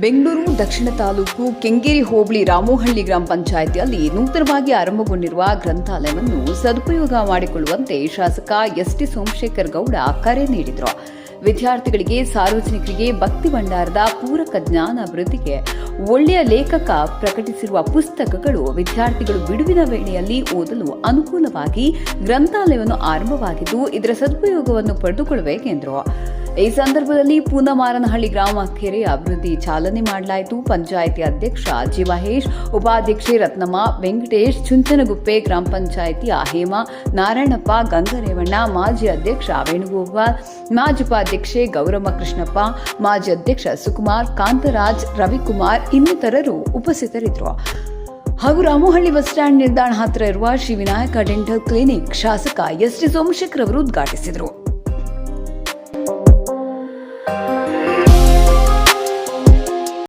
ಬೆಂಗಳೂರು, ದಕ್ಷಿಣ ತಾಲೂಕು, ಕೆಂಗೇರಿ, ಹೋಬಳಿ, ರಾಮೋಹಳ್ಳಿ ಗ್ರಾಮ ಪಂಚಾಯಿತಿಯಲ್ಲಿ ನೂತನವಾಗಿ ಆರಂಭಗೊಂಡಿರುವ ಗ್ರಂಥಾಲಯವನ್ನು ಸದುಪಯೋಗ ಮಾಡಿಕೊಳ್ಳುವಂತೆ ಶಾಸಕ ಎಸ್ಟಿ ಸೋಮಶೇಖರ್ ಗೌಡ ಕರೆ ನೀಡಿದರು. ವಿದ್ಯಾರ್ಥಿಗಳಿಗೆ, ಸಾರ್ವಜನಿಕರಿಗೆ ಭಕ್ತಿ ಭಂಡಾರದ ಪೂರಕ ಜ್ಞಾನ ವೃದ್ಧಿಗೆ ಒಳ್ಳೆಯ ಲೇಖಕ ಪ್ರಕಟಿಸಿರುವ ಪುಸ್ತಕಗಳು ವಿದ್ಯಾರ್ಥಿಗಳು ಬಿಡುವಿನ ವೇಳೆಯಲ್ಲಿ ಓದಲು ಅನುಕೂಲವಾಗಿ ಗ್ರಂಥಾಲಯವನ್ನು ಆರಂಭವಾಗಿದ್ದು, ಇದರ ಸದುಪಯೋಗವನ್ನು ಪಡೆದುಕೊಳ್ಳಬೇಕೆಂದರು ಈ ಸಂದರ್ಭದಲ್ಲಿ ಪೂನಮಾರನಹಳ್ಳಿ ಗ್ರಾಮ ಕೆರೆ ಅಭಿವೃದ್ಧಿ ಚಾಲನೆ ಮಾಡಲಾಯಿತು. ಪಂಚಾಯಿತಿ ಅಧ್ಯಕ್ಷ ಜಿ ಮಹೇಶ್ ಉಪಾಧ್ಯಕ್ಷೆ ರತ್ನಮ್ಮ, ವೆಂಕಟೇಶ್, ಚುಂಚನಗುಪ್ಪೆ ಗ್ರಾಮ ಪಂಚಾಯಿತಿ ಆಹೇಮ, ನಾರಾಯಣಪ್ಪ, ಗಂಗರೇವಣ್ಣ, ಮಾಜಿ ಅಧ್ಯಕ್ಷ ವೇಣುಗೋಪಾಲ್, ಮಾಜಿ ಉಪಾಧ್ಯಕ್ಷೆ ಗೌರಮ್ಮ ಕೃಷ್ಣಪ್ಪ, ಮಾಜಿ ಅಧ್ಯಕ್ಷ ಸುಕುಮಾರ್, ಕಾಂತರಾಜ್, ರವಿಕುಮಾರ್ ಇನ್ನಿತರರು ಉಪಸ್ಥಿತರಿದ್ದರು. ಹಾಗೂ ರಾಮೋಹಳ್ಳಿ ಬಸ್ ಸ್ಟ್ಯಾಂಡ್ ನಿಲ್ದಾಣ ಹತ್ತಿರ ಇರುವ ಶ್ರೀ ವಿನಾಯಕ ಡೆಂಟಲ್ ಕ್ಲಿನಿಕ್ ಶಾಸಕ ಎಸ್ ಟಿ ಸೋಮಶೇಖರ್ ಅವರು ಉದ್ಘಾಟಿಸಿದರು.